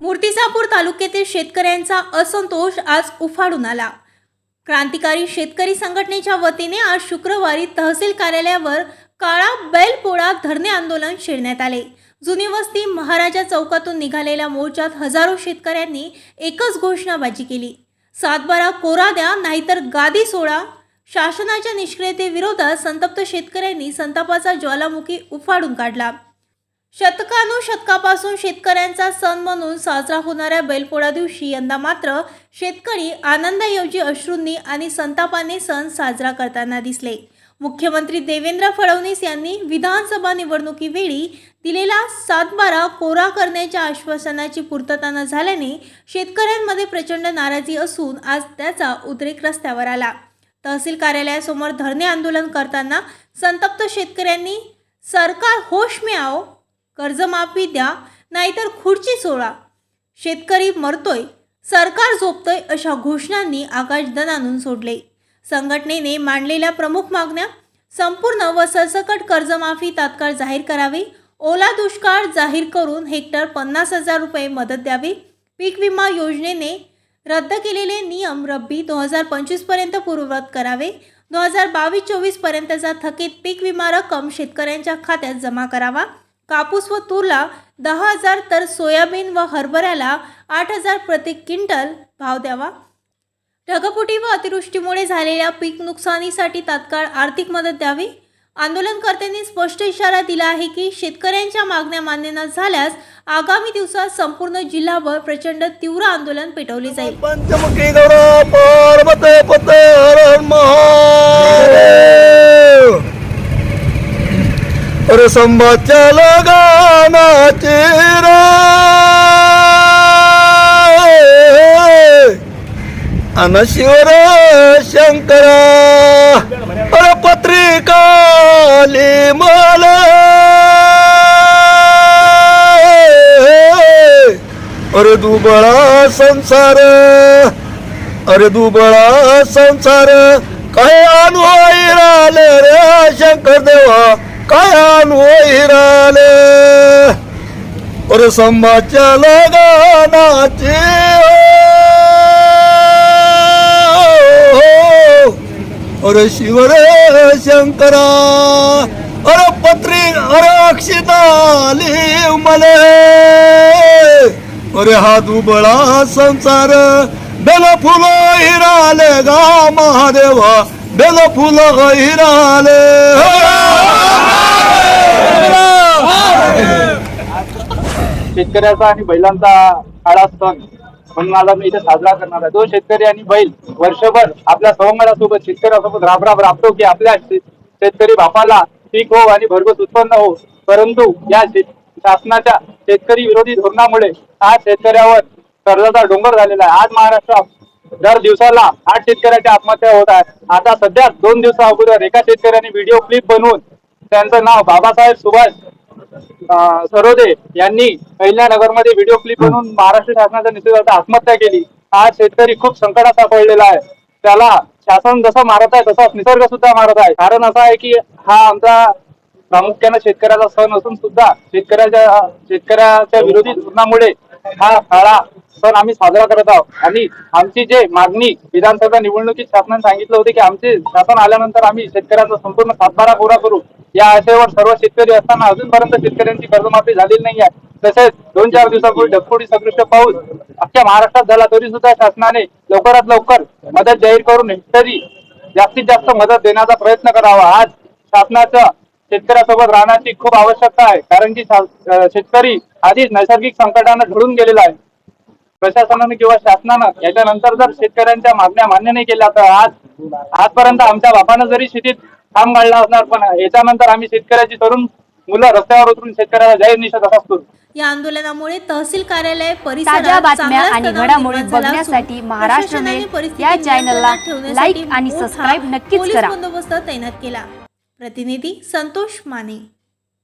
मूर्तिजापूर तालुक्यातील शेतकऱ्यांचा असंतोष आज उफाडून आला. क्रांतिकारी शेतकरी संघटनेच्या वतीने आज शुक्रवारी तहसील कार्यालयावर काळा बैलपोळा धरणे आंदोलन छेडण्यात आले. जुनी वस्ती महाराजा चौकातून निघालेल्या मोर्चात हजारो शेतकऱ्यांनी एकच घोषणाबाजी केली. सातबारा कोरा द्या नाहीतर गादी सोडा. शासनाच्या निष्क्रियतेविरोधात संतप्त शेतकऱ्यांनी संतापाचा ज्वालामुखी उफाडून काढला. शतकानुशतकापासून शेतकऱ्यांचा सण म्हणून साजरा होणाऱ्या बैलपोळा दिवशी यंदा मात्र शेतकरी आनंदाऐवजी अश्रूंनी आणि संतापाने सण साजरा करताना दिसले. मुख्यमंत्री देवेंद्र फडणवीस यांनी विधानसभा निवडणुकीवेळी दिलेला सातबारा कोरा करण्याच्या आश्वासनाची पूर्तता न झाल्याने शेतकऱ्यांमध्ये प्रचंड नाराजी असून आज त्याचा उद्रेक रस्त्यावर आला. तहसील कार्यालयासमोर धरणे आंदोलन करताना संतप्त शेतकऱ्यांनी सरकार होश में आओ कर्जमाफी द्या नाहीतर खुर्ची सोडा. शेतकरी मरतोय सरकार झोपतोय अशा घोषणांनी आकाश आणून सोडले. संघटनेने मांडलेल्या प्रमुख मागण्या संपूर्ण व सरसकट कर्जमाफी तात्काळ जाहीर करावी ओला दुष्काळ जाहीर करून हेक्टर पन्नास हजार रुपये मदत द्यावी पीक विमा योजनेने रद्द केलेले नियम रब्बी दोन हजार पंचवीसपर्यंत पूर्ववत करावे दोन हजार बावीस चोवीसपर्यंतचा थकीत पीक विमा रक्कम शेतकऱ्यांच्या खात्यात जमा करावा कापूस व तूरला दहा हजार तर सोयाबीन व हरभऱ्याला आठ हजार प्रति क्विंटल भाव द्यावा. ढगफुटी व अतिवृष्टीमुळे झालेल्या पीक नुकसानीसाठी तात्काळ आर्थिक मदत द्यावी. आंदोलनकर्त्यांनी स्पष्ट इशारा दिला आहे की शेतकऱ्यांच्या मागण्या मान्य न झाल्यास आगामी दिवसात संपूर्ण जिल्हाभर प्रचंड तीव्र आंदोलन पेटवले जाईल. पंचमुखी अरे संभाच्या लगानाचे अनशिवर शंकरा. अरे पत्रिकाली मला. अरे दुबळा संसार. अरे दुबळा संसार. काय अनुभव हिराले रे शंकर देवा. काय आणू हिराले अरे संभाच्या लगानाचे अरे हो. शिव शंकरा अरे पत्री अरे अक्षिताली मले. अरे हा दुबळा संसार बेल फुल हिराले गा महादेवा बेल फुल हिराले शेतकऱ्याचा आणि बैलांचा काळा सण म्हणून आज आम्ही इथे साजरा करणार आहे. जो शेतकरी आणि बैल वर्षभर आपल्या सवंगडासोबत शेतकऱ्यासोबत राब राब राबतो की आपल्या शेतकरी बापाला पीक हो आणि भरघोस उत्पन्न हो. परंतु या शासनाच्या शेतकरी विरोधी धोरणामुळे आज शेतकऱ्यावर कर्जाचा डोंगर झालेला आहे. आज महाराष्ट्रात दर दिवसाला आठ शेतकऱ्याच्या आत्महत्या होत आहेत आता सध्या दोन दिवसा अगोदर एका शेतकऱ्याने व्हिडिओ क्लिप बनवून त्यांचं नाव बाबासाहेब सुभाष सरोदे यांनी अहिल्यानगरमध्ये व्हिडिओ क्लिप बनवून महाराष्ट्र शासनाच्या नेतृत्वात आत्महत्या केली. आज शेतकरी खूप संकटात सापडलेला आहे. त्याला शासन जसं मारत आहे तसाच निसर्ग सुद्धा मारत आहे. कारण असं आहे की हा आमचा प्रामुख्याने शेतकऱ्याचा सण असून सुद्धा शेतकऱ्याच्या शेतकऱ्याच्या विरोधी धोरणामुळे हा काळा सण आम्ही साजरा करत आहोत. आणि आमची जे मागणी विधानसभा निवडणुकीत शासनाने सांगितलं होते की आमचे शासन आल्यानंतर आम्ही शेतकऱ्यांचा संपूर्ण सातबारा कोरा करू. या आशयावर सर्व शेतकरी असताना अजूनपर्यंत शेतकऱ्यांची कर्जमाफी झालेली नाही आहे. तसेच दोन चार दिवसापूर्वी ढगफोडी सदृश्य पाऊस अख्ख्या महाराष्ट्रात झाला. तरी सुद्धा शासनाने लवकरात लवकर मदत जाहीर करून हेक्टरी जास्तीत जास्त मदत देण्याचा प्रयत्न करावा. आज शासनाचं शेतकऱ्यासोबत राहण्याची खूप आवश्यकता आहे. कारण की शेतकरी आधीच नैसर्गिक संकटानं घडून गेलेला आहे. प्रशासनाने किंवा शासनानं याच्यानंतर जर शेतकऱ्यांच्या मागण्या मान्य नाही केल्या तर आज आजपर्यंत आमच्या बापानं जरी शेतीत काम काढला असणार पण याच्यानंतर आम्ही शेतकऱ्याची तरुण मुलं रस्त्यावर उतरून शेतकऱ्याला जाहीर निषेध असाच करू. या आंदोलनामुळे तहसील कार्यालय परिसरात बातम्या आणि घडामोडी बघण्यासाठी महाराष्ट्र या चॅनलला लाईक आणि सबस्क्राईब नक्कीच पोलीस करा. बंदोबस्त तैनात केला. प्रतिनिधी संतोष माने.